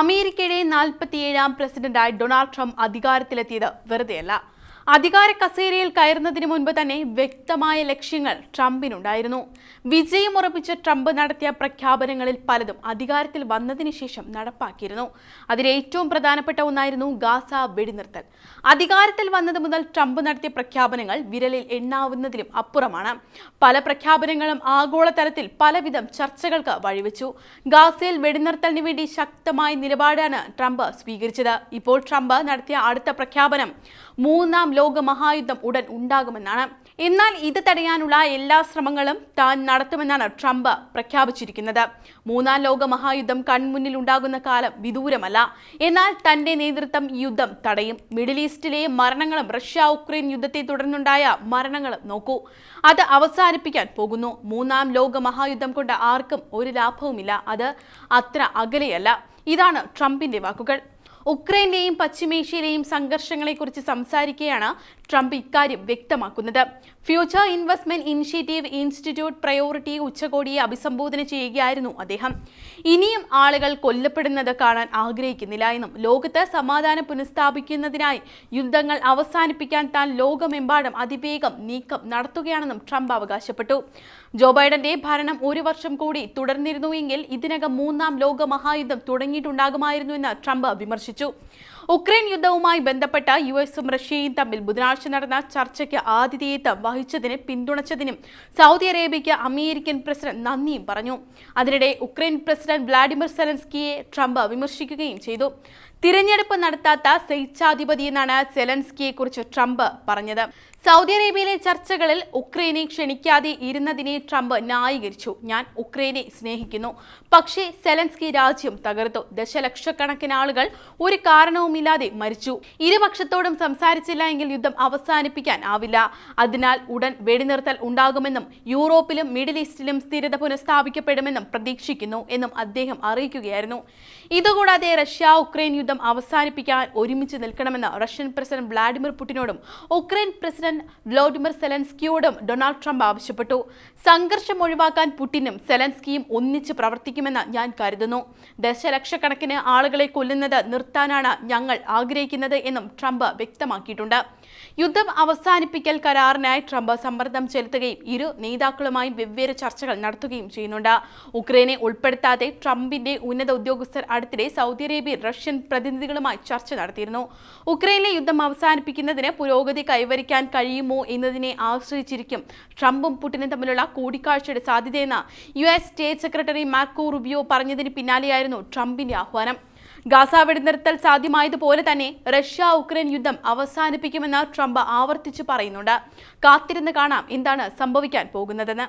അമേരിക്കയുടെ നാൽപ്പത്തിയേഴാം പ്രസിഡന്റായി Donald Trump അധികാരത്തിലെത്തിയത് വെറുതെയല്ല. അധികാര കസേരയിൽ കയറുന്നതിന് മുൻപ് തന്നെ വ്യക്തമായ ലക്ഷ്യങ്ങൾ ട്രംപിനുണ്ടായിരുന്നു. വിജയം ഉറപ്പിച്ച ട്രംപ് നടത്തിയ പ്രഖ്യാപനങ്ങളിൽ പലതും അധികാരത്തിൽ വന്നതിന് ശേഷം നടപ്പാക്കിയിരുന്നു. അതിൽ ഏറ്റവും പ്രധാനപ്പെട്ട ഒന്നായിരുന്നു ഗാസ വെടിനിർത്തൽ. അധികാരത്തിൽ വന്നത് മുതൽ ട്രംപ് നടത്തിയ പ്രഖ്യാപനങ്ങൾ വിരലിൽ എണ്ണാവുന്നതിലും അപ്പുറമാണ്. പല പ്രഖ്യാപനങ്ങളും ആഗോളതലത്തിൽ പലവിധം ചർച്ചകൾക്ക് വഴിവെച്ചു. ഗാസയിൽ വെടിനിർത്തലിന് വേണ്ടി ശക്തമായ നിലപാടാണ് ട്രംപ് സ്വീകരിച്ചത്. ഇപ്പോൾ ട്രംപ് നടത്തിയ അടുത്ത പ്രഖ്യാപനം മൂന്നാം ലോക മഹായുദ്ധം ഉടൻ ഉണ്ടാകുമെന്നാണ്. എന്നാൽ ഇത് തടയാനുള്ള എല്ലാ ശ്രമങ്ങളും താൻ നടത്തുമെന്നാണ് ട്രംപ് പ്രഖ്യാപിച്ചിരിക്കുന്നത്. മൂന്നാം ലോക മഹായുദ്ധം കൺമുന്നിൽ ഉണ്ടാകുന്ന കാലം വിദൂരമല്ല. എന്നാൽ തന്റെ നേതൃത്വം യുദ്ധം തടയും. മിഡിൽ ഈസ്റ്റിലെ മരണങ്ങളും റഷ്യ ഉക്രൈൻ യുദ്ധത്തെ തുടർന്നുണ്ടായ മരണങ്ങളും നോക്കൂ. അത് അവസാനിപ്പിക്കാൻ പോകുന്നു. മൂന്നാം ലോക മഹായുദ്ധം കൊണ്ട് ആർക്കും ഒരു ലാഭവുമില്ല. അത് അത്ര അകലെയല്ല. ഇതാണ് ട്രംപിന്റെ വാക്കുകൾ. ഉക്രൈന്റെയും പശ്ചിമേഷ്യയിലെയും സംഘർഷങ്ങളെക്കുറിച്ച് സംസാരിക്കെയാണ് ട്രംപ് ഇക്കാര്യം വ്യക്തമാക്കുന്നത്. Future investment initiative institute priority ഉച്ചകോടിയെ അഭിസംബോധന ചെയ്യുകയായിരുന്നു അദ്ദേഹം. ഇനിയും ആളുകൾ കൊല്ലപ്പെടുന്നത് കാണാൻ ആഗ്രഹിക്കുന്നില്ല എന്നും ലോകത്ത് സമാധാനം പുനഃസ്ഥാപിക്കുന്നതിനായി യുദ്ധങ്ങൾ അവസാനിപ്പിക്കാൻ താൻ ലോകമെമ്പാടും അതിവേഗം നീക്കം നടത്തുകയാണെന്നും ട്രംപ് അവകാശപ്പെട്ടു. ജോ ബൈഡന്റെ ഭരണം ഒരു വർഷം കൂടി തുടർന്നിരുന്നുവെങ്കിൽ ഇതിനകം മൂന്നാം ലോക മഹായുദ്ധം തുടങ്ങിയിട്ടുണ്ടാകുമായിരുന്നു എന്ന് ട്രംപ് വിമർശിച്ചു. ഉക്രൈൻ യുദ്ധവുമായി ബന്ധപ്പെട്ട യു എസും റഷ്യയും തമ്മിൽ ബുധനാഴ്ച നടന്ന ചർച്ചയ്ക്ക് ആതിഥേയത്വം വഹിച്ചതിന് പിന്തുണച്ചതിനും സൗദി അറേബ്യയ്ക്ക് അമേരിക്കൻ പ്രസിഡന്റ് നന്ദിയും പറഞ്ഞു. അതിനിടെ ഉക്രൈൻ പ്രസിഡന്റ് വ്ളാഡിമിർ സെലൻസ്കിയെ ട്രംപ് വിമർശിക്കുകയും ചെയ്തു. തിരഞ്ഞെടുപ്പ് നടത്താത്ത സ്വേച്ഛാധിപതി എന്നാണ് സെലൻസ്കിയെ കുറിച്ച് ട്രംപ് പറഞ്ഞത്. സൗദി അറേബ്യയിലെ ചർച്ചകളിൽ ഉക്രൈനെ ക്ഷണിക്കാതെ ഇരുന്നതിനെ ട്രംപ് ന്യായീകരിച്ചു. ഞാൻ ഉക്രൈനെ സ്നേഹിക്കുന്നു. പക്ഷേ സെലൻസ്കി രാജ്യം തകർത്തു. ദശലക്ഷക്കണക്കിന് ആളുകൾ ഒരു കാരണവുമില്ലാതെ മരിച്ചു. ഇരുപക്ഷത്തോടും സംസാരിച്ചില്ല എങ്കിൽ യുദ്ധം അവസാനിപ്പിക്കാൻ ആവില്ല. അതിനാൽ ഉടൻ വെടിനിർത്തൽ ഉണ്ടാകുമെന്നും യൂറോപ്പിലും മിഡിൽ ഈസ്റ്റിലും സ്ഥിരത പുനഃസ്ഥാപിക്കപ്പെടുമെന്നും പ്രതീക്ഷിക്കുന്നു എന്നും അദ്ദേഹം അറിയിക്കുകയായിരുന്നു. ഇതുകൂടാതെ റഷ്യ ഉക്രൈൻ യുദ്ധം അവസാനിപ്പിക്കാൻ ഒരുമിച്ച് നിൽക്കണമെന്ന് റഷ്യൻ പ്രസിഡന്റ് വ്ളാഡിമിർ പുടിനോടും ഉക്രൈൻ പ്രസിഡന്റ് വ്ളോഡിമിർ സെലൻസ്കിയോടും ഡൊണാൾഡ് ട്രംപ് ആവശ്യപ്പെട്ടു. സംഘർഷം ഒഴിവാക്കാൻ പുടിനും സെലൻസ്കിയും ഒന്നിച്ച് പ്രവർത്തിക്കുമെന്ന് ഞാൻ കരുതുന്നു. ദശലക്ഷക്കണക്കിന് ആളുകളെ കൊല്ലുന്നത് നിർത്താനാണ് ഞങ്ങൾ ആഗ്രഹിക്കുന്നത് എന്നും ട്രംപ് വ്യക്തമാക്കിയിട്ടുണ്ട്. യുദ്ധം അവസാനിപ്പിക്കൽ കരാറിനായി ട്രംപ് സമ്മർദ്ദം ചെലുത്തുകയും ഇരു നേതാക്കളുമായും വെവ്വേറെ ചർച്ചകൾ നടത്തുകയും ചെയ്യുന്നുണ്ട്. ഉക്രൈനെ ഉൾപ്പെടുത്താതെ ട്രംപിന്റെ ഉന്നത ഉദ്യോഗസ്ഥർ അടുത്തിടെ സൗദി അറേബ്യ റഷ്യൻ പ്രതിനിധികളുമായി ചർച്ച നടത്തിയിരുന്നു. ഉക്രൈനിലെ യുദ്ധം അവസാനിപ്പിക്കുന്നതിന് പുരോഗതി കൈവരിക്കാൻ കഴിയുമോ എന്നതിനെ ആശ്രയിച്ചിരിക്കും ട്രംപും പുടിനും തമ്മിലുള്ള കൂടിക്കാഴ്ചയുടെ സാധ്യതയെന്ന് U S state secretary Marco Rubio പറഞ്ഞതിന് പിന്നാലെയായിരുന്നു ട്രംപിന്റെ ആഹ്വാനം. ഗാസ വെടിനിർത്തൽ സാധ്യമായതുപോലെ തന്നെ റഷ്യ ഉക്രൈൻ യുദ്ധം അവസാനിപ്പിക്കുമെന്ന് ട്രംപ് ആവർത്തിച്ചു പറയുന്നുണ്ട്. കാത്തിരുന്ന് കാണാം എന്താണ് സംഭവിക്കാൻ പോകുന്നതെന്ന്.